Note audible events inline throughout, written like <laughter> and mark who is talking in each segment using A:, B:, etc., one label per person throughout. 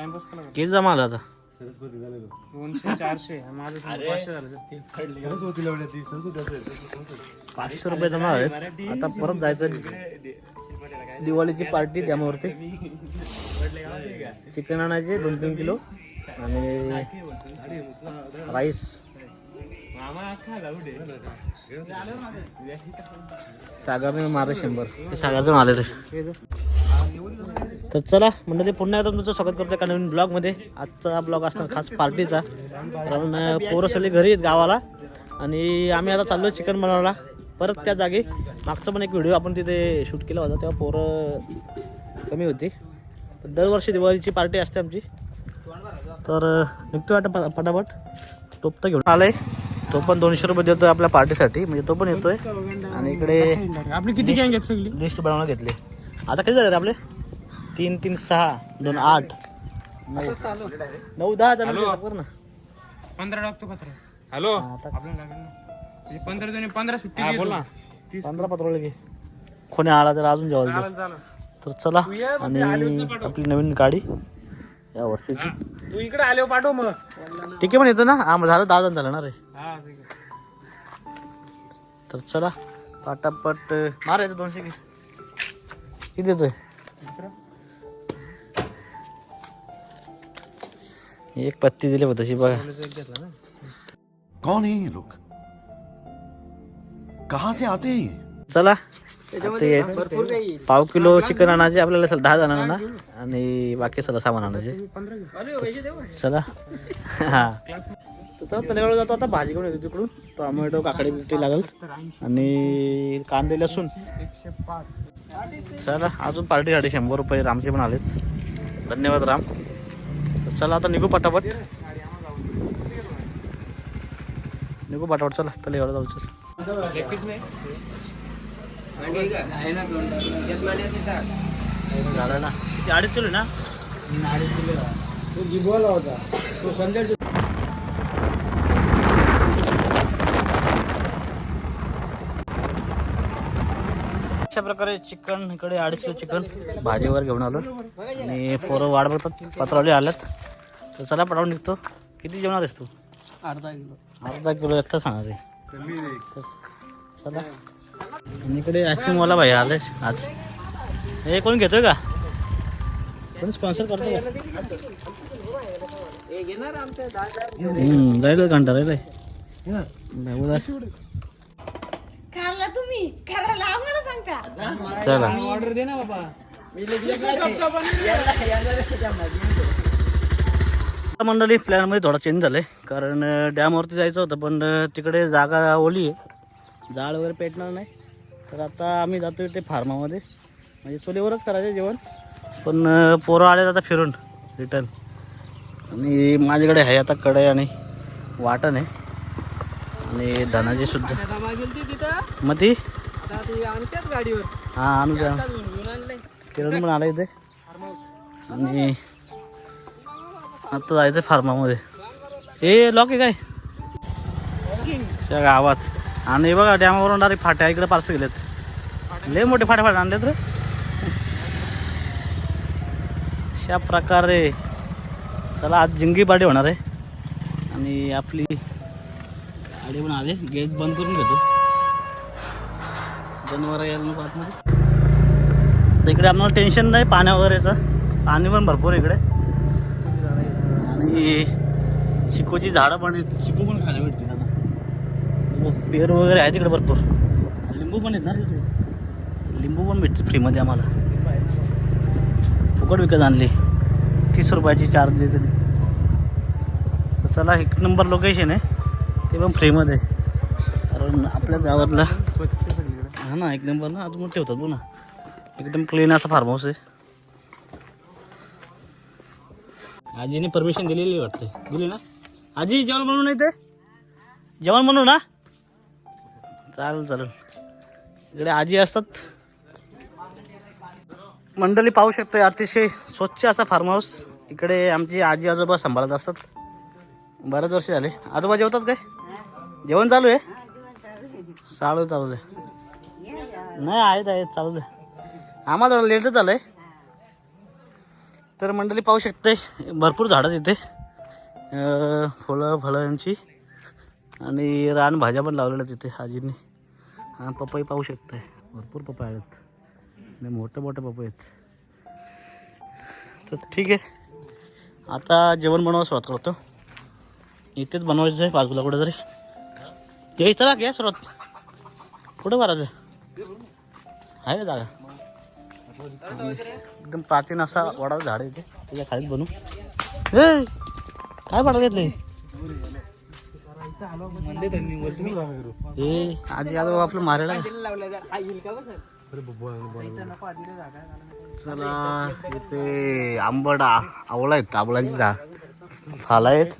A: Timepass केला का?
B: किती जमा आला आता.
A: दोनशे चारशे. माझं शंभर, पाचशे झालं.
B: पाचशे रुपये जमा आहेत आता परत जायचं दिवाळीची पार्टी त्यामुळेवरती चिकन आणायचे दोन तीन किलो. आणि राईस. सागरने मारे शंभर. सागरचे आले रे तर चला मंडळी पुन्हा एकदा तुमचं स्वागत करतो एका नवीन ब्लॉगमध्ये. आजचा ब्लॉग असणार खास पार्टीचा. कारण पोरं सगळे घरी आहेत गावाला. आणि आम्ही आता चाललो चिकन बनवायला. परत त्या जागी मागचा पण एक व्हिडिओ आपण तिथे शूट केला होता तेव्हा पोरं कमी होती. दरवर्षी दिवाळीची पार्टी असते आमची. तर निघतो आता पटापट. टोप तर घेऊन आलाय. तो पण दोनशे रुपये देतोय आपल्या पार्टीसाठी. म्हणजे तो पण येतोय. आणि इकडे
A: आपली किती
B: लिस्ट बनवून घेतली. आता किती झाले आपले? तीन तीन सहा दोन आठ. नऊ. नऊ दहा जण कर ना
A: पंधरा टाकतो पत्र हॅलो.
B: हा, टाक.
A: म्हणजे पंधरा सुट्टी बोल ना.
B: पंधरा पत्र घे. कोणी आला तर अजून जेवायला
A: चालेल चालेल.
B: तर चला
A: तू ये मग ते आलीवर
B: आणि
A: पाठव.
B: आपली नवीन गाडी या वर्षीची
A: तू इकडे आले पाठव मग.
B: ठीक आहे पण येतो ना? हा मग झालं दहा जण झालं ना रे.
A: हा ठीक आहे.
B: तर चला पटापट मारायचं दोनशे घे. किती देतोय? एक पत्ती दिली तशी बघा.
A: घेतला ना.
C: कौन है ये लोग? कहां से आते हैं ये?
B: चला. आता हे पाव किलो चिकन आणायचे आपल्याला सल- दहा जणांना आणि बाकी सगळं सामान आणायचे. चला. <laughs> हा. तर चला तलेगाव जातो आता. भाजी घेऊन येतो तिकडून. टोमॅटो काकडी बिकडी लागल. आणि कांदे लसूण.
A: पाच
B: चला अजून पार्टीसाठी शंभर रुपये रामचे पण आलेत. धन्यवाद राम. चला आता निघू पटापट. निघू पटापट चला जाऊ चल.
A: एकवीस नाही
B: झालं ना. अडीच किलो ना?
A: तो जिबवाला होता तो संजय
B: अशा प्रकारे चिकन इकडे अडीच किलो चिकन. भाजीवर घेऊन आलो. आणि पोरं वाट बघतात पत्रावली आल्यात. तर चला पटावून निघतो. किती जेवणार आहेस तू?
A: अर्धा किलो.
B: अर्धा किलो एकटा सांगा रे चला. आणि इकडे आईस्क्रीमवाला भाई आले आज. हे कोण घेतोय का? कोण स्पॉन्सर करतो का? हम्म, राहिलं घंटा राहिलंय नाही, उद्या.
D: खाल्ला तुम्ही? करायला आम्हाला सांगता.
B: चला.
A: ऑर्डर दे ना बाबा <laughs> <laughs>
B: आता मंडळी प्लॅनमध्ये थोडा चेंज झालाय. कारण अं, डॅमवरती जायचं होतं पण तिकडे जागा ओली आहे. जाळ वगैरे पेटणार नाही. तर आता आम्ही जातोय ते फार्मामध्ये म्हणजे चुलीवरच करायचं जेवण. पण पोरं आले आता फिरून रिटर्न आणि माझ्याकडे आहे आता कढई आणि वाटण आहे. आणि धनाजी सुद्धा. मग ती?
A: गाडीवर.
B: हां
A: आणलंय.
B: किरण पण आला इथे. आणि आता जायचं फार्मामध्ये. हे लॉक आहे काय? त्या गावात. आणि बघा डॅमावरून डायरेक्ट फाट्या इकडे पार्सल गेलेत. लय मोठे फाट्या फाट्या आणलेत रे. अशा प्रकारे. चला आज जिंगी पार्टी होणार आहे. आणि आपली गाडी पण आले. गेट बंद करून घेतो. जनावर यायला नको आतमध्ये. इकडे आम्हाला टेन्शन नाही पाण्या वगैरेचं. पाणी पण भरपूर इकडे. आणि चिकूची झाडं पण आहेत. चिकू पण खायला भेटतील आता. पेरू वगैरे आहे तिकडे भरपूर. लिंबू पण आहेत ना तिथे लिंबू पण भेटते फ्रीमध्ये आम्हाला. फुकट विकत आणली. तीस रुपयाची चार दिली तरी. चला एक नंबर लोकेशन आहे. ते पण फ्रीमध्ये. कारण आपल्या गावातला हा ना एक नंबर ना? अजून ठेवतात तू ना. एकदम क्लीन असा फार्म हाऊस आहे. आजीने परमिशन दिलेली वाटते. दिली ना? आजी जेवण म्हणून येते? जेवण म्हणू ना? चालेल चालेल. इकडे आजी असतात. मंडळी पाहू शकतो अतिशय स्वच्छ असा फार्म हाऊस इकडे आमची आजी आजोबा सांभाळत असतात. बरेच वर्ष झाले. आजोबा जेवतात काय? जेवण चालू आहे? चालू चालू आहे. नाही आहेत आहेत चालू दे आम्हाला लेटच आलं आहे तर मंडळी पाहू शकते भरपूर झाडं तिथे. फुलं फळं फळांची. आणि रान भाज्या पण लावलेल्या तिथे आजींनी. हा पपई पाहू शकते. भरपूर पपई आहेत. आणि मोठे मोठे पपई आहेत. तर ठीक आहे. आता जेवण बनवायला सुरुवात करतो. इथेच बनवायचं आहे बाजूला कुठं तरी. ते इथं घ्या सुरुवात. कुठं भरायचं आहे? जागा? एकदम प्राचीन असा वडाचं झाड आहे इथे त्याच्या खालीच बनू ए! काय पडा घेतले? ए आजी आजोबा आपलं मारायला चला इथे आंबट आ- आवळा आहेत आवळांची झाड. फाला आहेत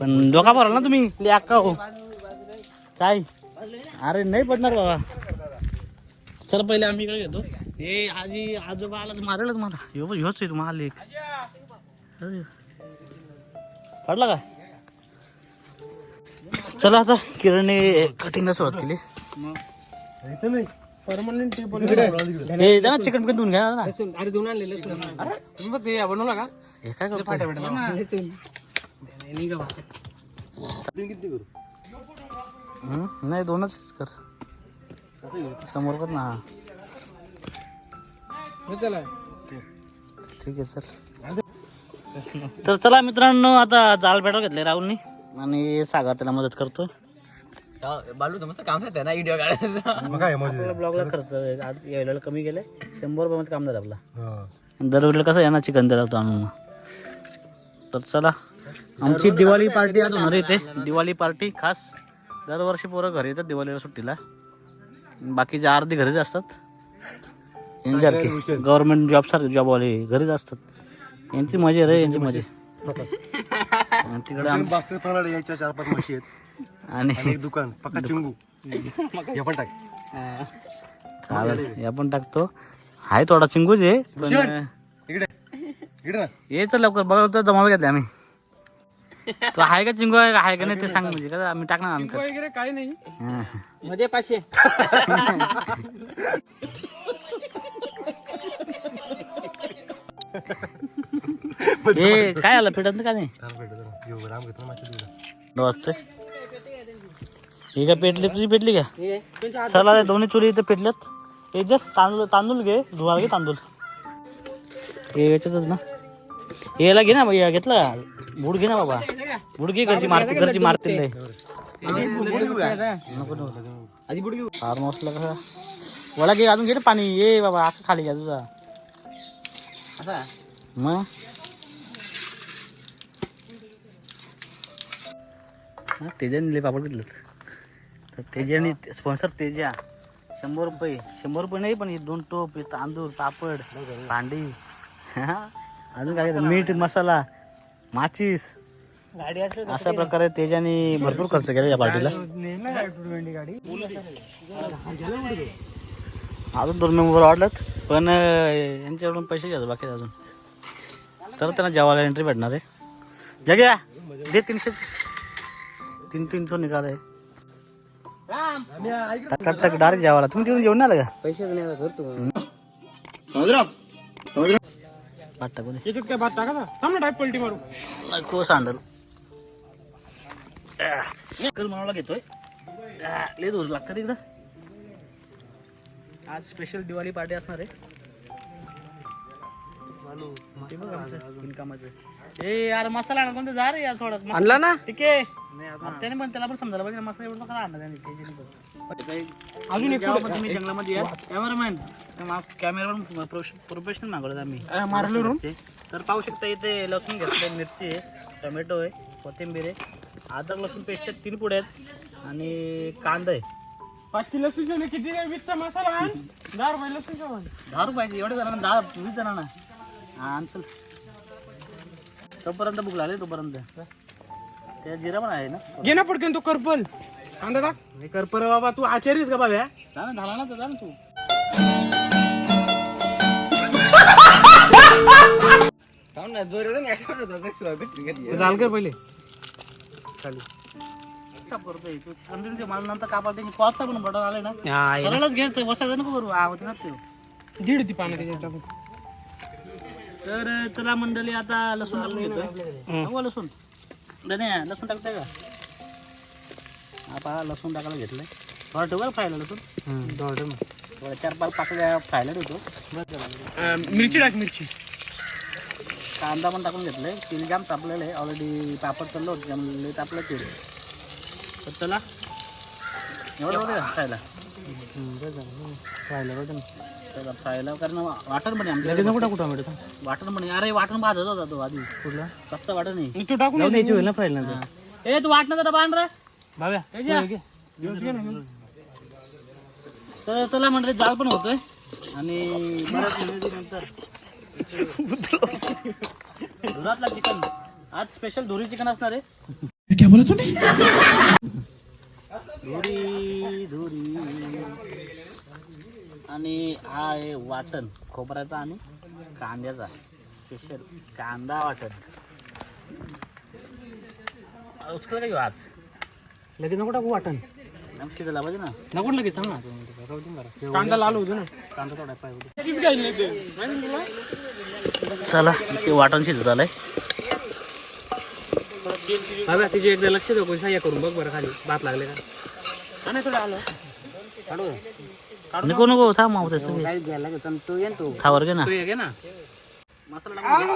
B: पण डोका भराल ना तुम्ही? अक्का हो. काय? अरे नाही पडणार बाबा. चल पहिले आम्ही इकडे घेतो. हे आजी आजोबा आला तर मारेलच मला. ह्यो ह्योच आहे तुम्हाला अरे. पडला का? चला आता किरणने कटिंगला सुरुवात केली.
A: परमनंट
B: हे ना चिकन बिकन धुवून घ्या ना.
A: अरे दोन आणलेले मग ते बनवला का?
B: हे काय करतो हं? नाही दोनच कर. समोर कर ना. ठीक आहे सर तर चला मित्रांनो आता जाल पेटव घेतले राहुलनी आणि सागर त्याला मदत करतो
E: बालू तर मस्त काम आहे ना व्हिडिओ काढायचा.
B: आपल्या ब्लॉगला खर्च आज यायला कमी गेले शंभर रुपयामध्ये काम झालं आपला. दरवेळेला कसं यांना चिकन द्यायला लागतो आणून. तर चला आमची दिवाळी पार्टी आज होणार इथे. दिवाळी पार्टी खास दरवर्षी पोरं घरी येतात दिवाळीला सुट्टीला. बाकीचे अर्धी घरीच असतात. यांच्यासारखे गव्हर्नमेंट जॉब सारखे जॉबवाले घरीच असतात. यांची मजा रे यांची मजा आणि तिकडे
C: यायच्या चार पाच म्हशी आहेत.
B: आणि
C: एक दुकान पक्का चिंगू. हे पण टाक.
B: चालेल हे आपण टाकतो. आहे थोडा चिंगूच आहे पण
C: इकडे. इकडे ना.
B: ये चल लवकर बघा तर जमावे घेतले आम्ही. तो आहे का चिंगू आहे का आहे का नाही ते सांग म्हणजे का आम्ही टाकणार आमचं.
A: वगैरे काय नाही. मध्ये पाचशे. <laughs>
B: हे <laughs> काय आलं? पिठत का नाही. वाटतंय हे काय पेटली? तुझी पेटली का? चला दोन्ही चुली इथे पेटल्यात. हे जर तांदूळ तांदूळ घे धुवायला घे तांदूळ. हे याच्यातच ना. हे याला घे ना भैया घेतला बुड घे ना बाबा. बुड घे घरची मारते घरची
E: घेऊ.
B: फार्म हाऊसला कसा? वडा घे अजून घे ना पाणी. ये बाबा आख खाली घ्या तुझा.
E: असा?
B: मग? हा, तेजाने पापड घेतलं तर तेजाने स्पॉन्सर तेजा. शंभर रुपये. शंभर रुपये नाही पण हे दोन टोप हे तांदूळ पापड भांडी. हा, अजून काय? मीठ मसाला माचीस.
A: गाडी
B: अशा प्रकारे तेजाने भरपूर खर्च केला या पार्टीला.
A: गाडी
B: अजून दोन मेंबर वाढलेत पण यांच्याकडून पैसे घ्यायचे बाकी अजून. तर त्यांना जेवायला एंट्री भेटणार आहे. जग्या दे तीनशे. तीन तीनशे निघाले टक टक डायरेक्ट जेवायला. तुम्ही तिथून जेवण नाही आलं
A: पैसेच नाही आता करतो
B: का पाठ टाकू दे.
A: याच्यात काय भात टाका थांब ना पलटी मारू.
B: नको सांडल. कल म्हणाला घेतोय. लय दूर लागतं इकडं. आज स्पेशल दिवाळी पार्टी असणार आहे. ए यार मसाला आणा कोणतं? जा रे यार थोडा.
A: आणला ना?
B: ठीक आहे. आता त्याने पण त्याला पण समजायला पाहिजे. मसाला एवढं करा आणला त्याने.
A: अजून एक
B: तुम्ही जंगलामध्ये या कॅमेरामॅन कॅमेरा पण प्रोफेशनल मागवलं आम्ही.
A: मारलो
B: तर पाहू शकता इथे लसूण घेतलं मिरची आहे टोमॅटो आहे कोथिंबीर आहे. अद्रक लसूण पेस्ट आहेत तीन पुढे आहेत. आणि कांदा आहे.
A: पाचशे लसूण किती रे? वीसचा मसाला आण. दहा रुपये लसूण जेवण
B: दहा रुपयाचे एवढे जणांना दहा वीस जणांना. हा आण चल. तोपर्यंत भूक लागली तोपर्यंत. त्या जिरा पण आहे ना?
A: घे ना पडकन तो करपल. कांदा टाक हे करपर बाबा तू आचार्यस का बाबा
B: जा ना झाला ना तर जा ना तू.
E: थांब ना जोर ना
A: झाल कर पहिले?
B: का करतोय तू कंटिन्यू मला नंतर का पाहते पाच पण बटन आले ना.
A: हा
B: सरळच घ्यायचं बसायचं नको करू. आवडत ना ते
A: दीड ती पानं त्याच्यात टाकून.
B: तर चला मंडळी आता लसूण टाकून घेतोय. नको लसूण. धन्या लसूण टाकताय का? आता लसूण टाकायला घेतलंय. थोडा ठेवा फ्रायला लसूण? थोडा चार पाच पाकळ्या फ्रायला ठेवतो
A: मिरची टाक मिरची.
B: कांदा पण टाकून घेतलाय. तेल जाम तापलेलं आहे. ऑलरेडी पापड चाललो होतं त्यामुळे तापलं तेल. तर चला. बघ चला फ्रायला कारण वाटण पण वाटण पण अरे वाटण भाजत होता तो आधी. कुठला? कच्चा वाटण नाही.
A: तू टाकून द्यायची होईल ना फ्राईल.
B: ए तू वाटणाचा डबा आण रे.
A: भाव्या
B: हे घ्या. तर चला म्हणजे जाळ पण होतोय. आणि बऱ्याच <laughs> धुरातला चिकन. आज स्पेशल धुरी चिकन असणार आहे. धुरी धुरी. आणि हा आहे वाटण खोबऱ्याचा आणि कांद्याचा. स्पेशल कांदा वाटण. उचकलं का घेऊ आज
A: लगेच नको टाकू वाटण.
B: नमस्ते त्याला पाहिजे ना.
A: नको ना. लगेच सांग ना कांदा लाल होतो ना.
B: कांदा थोडा पाहिजे
A: काय?
B: चला ते वाटण शिजत आलंय
A: भाव्या तिचे एकदा लक्ष देऊ कोणी सहाय्य करून बघ बरं खाली. भात लागले का? आणि थोडं आलं. काढू.
B: नको नको थांब मावत
E: तू येन तू.
B: खावर घे ना.
A: तू आहे ना.
B: मसाला टाकून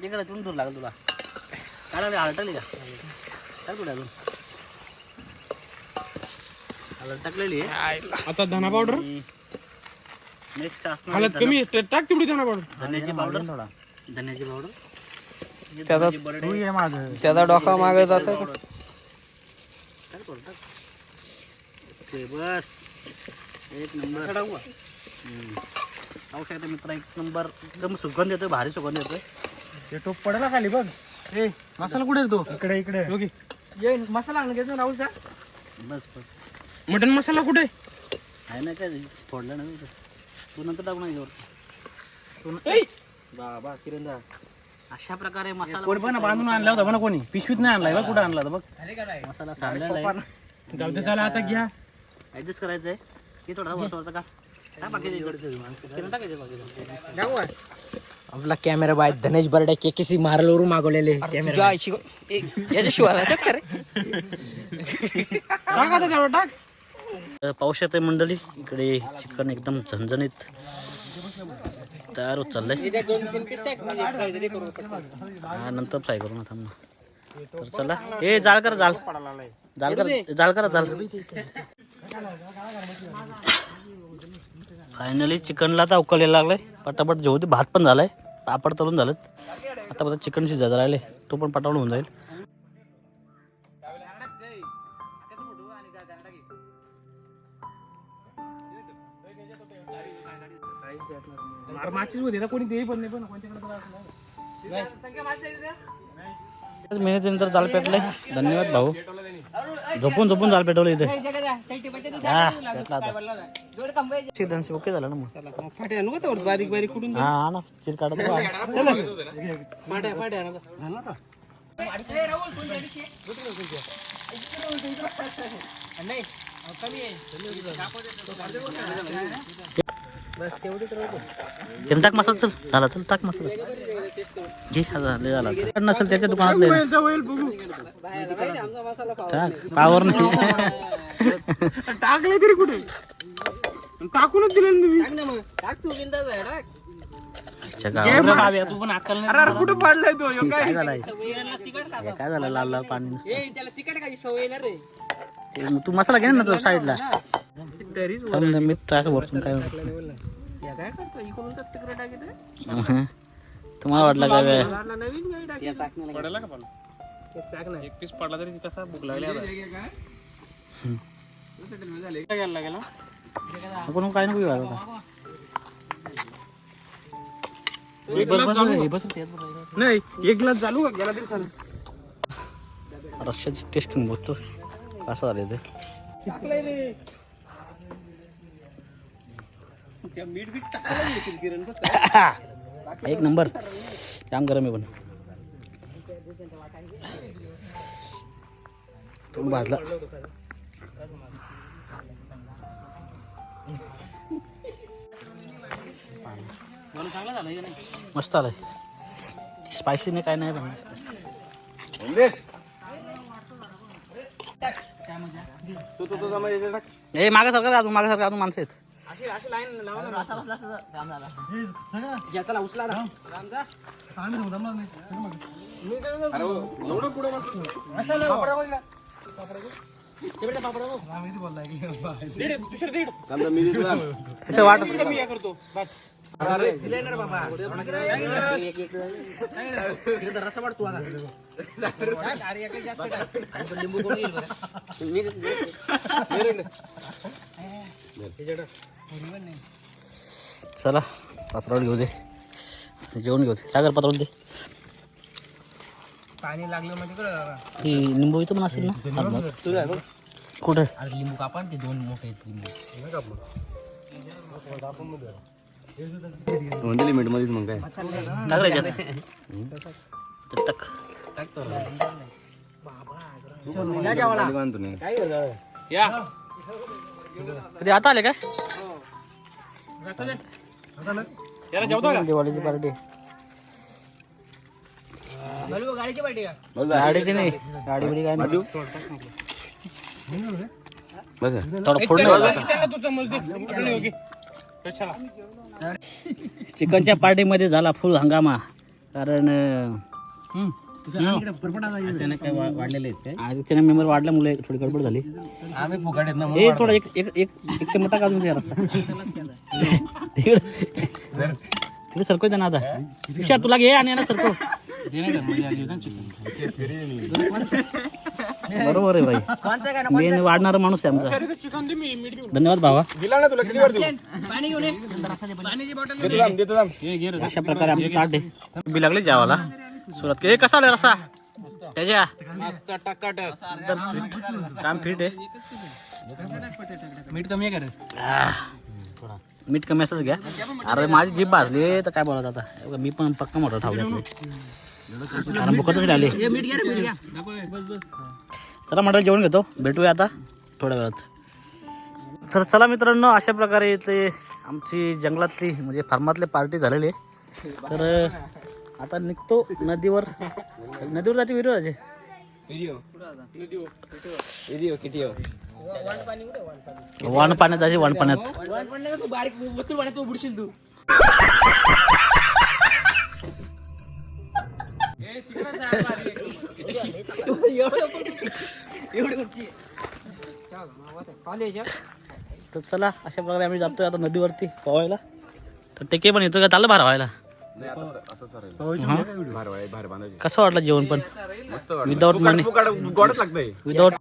B: घे. दूर लागेल तुला. काय हळद टाकली का? काय कुठे अजून. हळद टाकलेली
A: आता धना पावडर
B: नेक्स्ट
A: हळद कमी टाक तेवढी धना पावडर
B: धन्याची पावडर थोडा धन्याची पावडर
E: त्याचा त्याचा डोका मागे जात
B: बस. एक नंबर. शकता मित्र एक नंबर. एकदम सुगंध येतोय भारी सुगंध येतोय.
A: ते टोप पडला खाली बघ. ए मसाला कुठे आहे तो? इकडे इकडे. ओके ये मसाला आणून घेतो राहुलचा.
B: बस बस.
A: मटन मसाला कुठे?
B: आहे ना काय? फोडलं ना मी. तू नंतर टाकू नाही
A: ए!
E: बाबा किरण
B: अशा प्रकारे मसाला
A: बांधून आणला होता ना कोणी. पिशवीत नाही आणलाय बघ कुठं आणला होता बघ.
B: मसाला सांडलेला आहे.
A: जाऊ दे चला आता घ्या.
B: ऍडजस्ट करायचं आहे की थोडा वरचा का?
E: आपला कॅमेरा बाय धनेश बर्डे के केसी मारलवरून मागवलेले कॅमेरा याच्याशिवाय <laughs>
A: टाक
B: पाहू शकते मंडळी. इकडे चिकन एकदम झणझणीत. तयार होत चाललंय. हा नंतर फ्राय करू ना थांब ना. तर चला. ए जाळ करा जाळ. जाळ करा जाळ करा जाळ. फायनली चिकनला आता उकळायला लागलाय. पटापट जेवू दे. भात पण झालाय. पापड तळून झालं आता आता चिकन शिजायला राहिले तो पण पटापट होऊन जाईल.
A: अरे माचीच होती ना कोणी देई पण नाही पण कोणत्याकडे तर असलं.
B: मेहनती नंतर जाळ पेटलंय. धन्यवाद भाऊ. झोपून झोपून जाळ पेटवलं इथे. पेटला ओके झालं ना मग.
A: फाट्या नको तेवढं बारीक बारीक कुठून
B: हा ना. चिर काढत.
A: फाट्या ना
B: टाक मसाला चल. झाला चल टाक मसाला. घे हा झालं झाला. नसेल त्याच्या दुकानात टाक पावर नाही.
A: टाकले तरी कुठे? टाकूनच दिले ना तुम्ही.
B: अच्छा, गावाला.
A: तू पण अक्कल नाही अरे कुठे पाडलाय तो? ह्यो काय?
B: काय झालंय काय झालं? लाल लाल पाणी नुसतं. ते मग तू मसाला घे ना तो साईडला. ना, मी टाक वरतून काय. हं. तुम्हाला वाटलं काय
A: पण? एक पीस पडला तरी कसा भूक लागली. काय?
B: आपण नको घेऊ आता.
A: एक ग्लास चालू नाही एक ग्लास चालू का? गेला तरी
B: रश्याची टेस्ट घेऊन बघतो कसं झालं ते. <laughs> एक नंबर. जाम गरम आहे पण. तुम्ही भाजला. मस्त आलंय. स्पायसी नाही काय नाही पण
C: तू तू तुझा म्हणजे टाक.
B: ए मागे सरकार अजून मागे सरकार अजून माणसं आहेत.
A: अशी अशी लाईन लावा ना
E: याचा उचला ना.
C: आम्ही थांबू, थांबणार नाही. सगळं मागे. अरे हो, एवढं पुढं बसतो. आम्ही इथे बोललाय की बाहेर. थांबा, मी देतो थांब.
B: असं वाटत
A: मी हे करतो. बस.
E: रसा वाढतो आता लिंबू कोण येईल?
B: चला पात्रावर घेऊ दे. जेवण घेऊ दे. सागर पात्रावर दे.
E: पाणी लागलं म्हणजे
B: निंबू इथं पण असेल ना? हातभार. कुठं?
E: अरे लिंबू कापा ते दोन मोठे आहेत लिंबू.
C: म्हणजे लिमिट मध्येच मग काय?
B: टाक टाक.
E: या
B: कधी आता आले काय? दिवाळीची पार्टी
E: गाडीची पार्टी का
B: गाडीची नाही. गाडी बिडी काय नाही.
C: बस
B: थोडं फोडलं
A: त्यांना
B: चिकनच्या पार्टीमध्ये झाला फुल हंगामा. कारण.
A: अचानक काय वा- वाढलेले आहेत काय?
B: मेंबर वाढल्यामुळे थोडी गडबड झाली.
C: आम्ही फुकट येत ना
B: ए थोडा एक एक एक एक चमटा काढून द्या रस्ता तिकडे तिकडे सरको ना आता. विषया तुला घे आणि सरको
A: दे नाही का, मजा आली होती ना चिकन. <laughs>
B: बरोबर आहे भाई मेन वाढणारा माणूस आहे आमचा.
A: अरे, चिकन दे मी मीठ घेऊन.
B: धन्यवाद भावा.
C: दिला ना तुला किती वर देऊ.
B: अशा प्रकारे आमचं ताट आहे. बी लागले जेवाला सुरुवात केली कसा आला रसा त्याच्या?
A: मस्त टकाटक.
B: काम फिट आहे.
A: मीठ कमी आहे का रे?
B: आह. मीठ कमी असंच घ्या. अरे माझी जीभ भाजली तर काय बोलत आता? मी पण पक्का मोठा ठावल्यातले कारण भुकतच राहिले. चला मंडळ जेवण घेतो. भेटूया आता थोड्या वेळात. तर चला मित्रांनो अशा प्रकारे इथले आमची जंगलातली म्हणजे फार्मातली पार्टी झालेली आहे. तर आता निघतो नदीवर. नदीवर जाते विरू राजे वाण पाण्यात जायचे वाण पाण्यात
E: वाटलं का तू बारीक पाण्यात. तू बुडशील तू
B: तर चला अशा प्रकारे आम्ही जातोय आता नदीवरती पोहायला. तर टेके पण येतो का? चाललं भार व्हायला.
C: नाही, आता- आता सरायला. भार वाय- भार बांधायची.
B: कसं वाटलं जेवण पण
C: मस्त वाटलं.
B: विदाऊट मनी
C: फुकट- फुकट- गोडच लागतंय
B: विदाऊट